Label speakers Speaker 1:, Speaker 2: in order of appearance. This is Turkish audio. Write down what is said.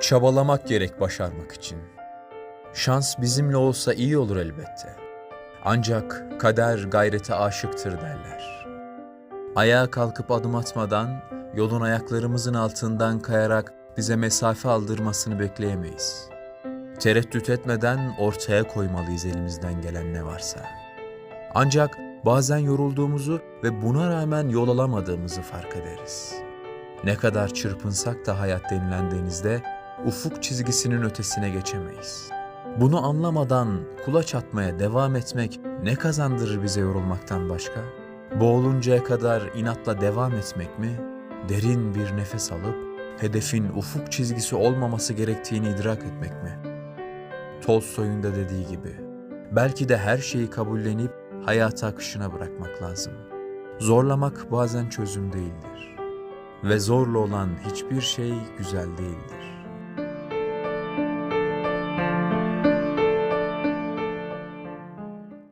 Speaker 1: Çabalamak gerek başarmak için. Şans bizimle olsa iyi olur elbette. Ancak kader gayrete aşıktır derler. Ayağa kalkıp adım atmadan, yolun ayaklarımızın altından kayarak bize mesafe aldırmasını bekleyemeyiz. Tereddüt etmeden ortaya koymalıyız elimizden gelen ne varsa. Ancak bazen yorulduğumuzu ve buna rağmen yol alamadığımızı fark ederiz. Ne kadar çırpınsak da hayat denilen denizde ufuk çizgisinin ötesine geçemeyiz. Bunu anlamadan kulaç atmaya devam etmek ne kazandırır bize yorulmaktan başka? Boğuluncaya kadar inatla devam etmek mi? Derin bir nefes alıp hedefin ufuk çizgisi olmaması gerektiğini idrak etmek mi? Tolstoy'un da dediği gibi, belki de her şeyi kabullenip hayata akışına bırakmak lazım. Zorlamak bazen çözüm değildir. Ve zorla olan hiçbir şey güzel değildir.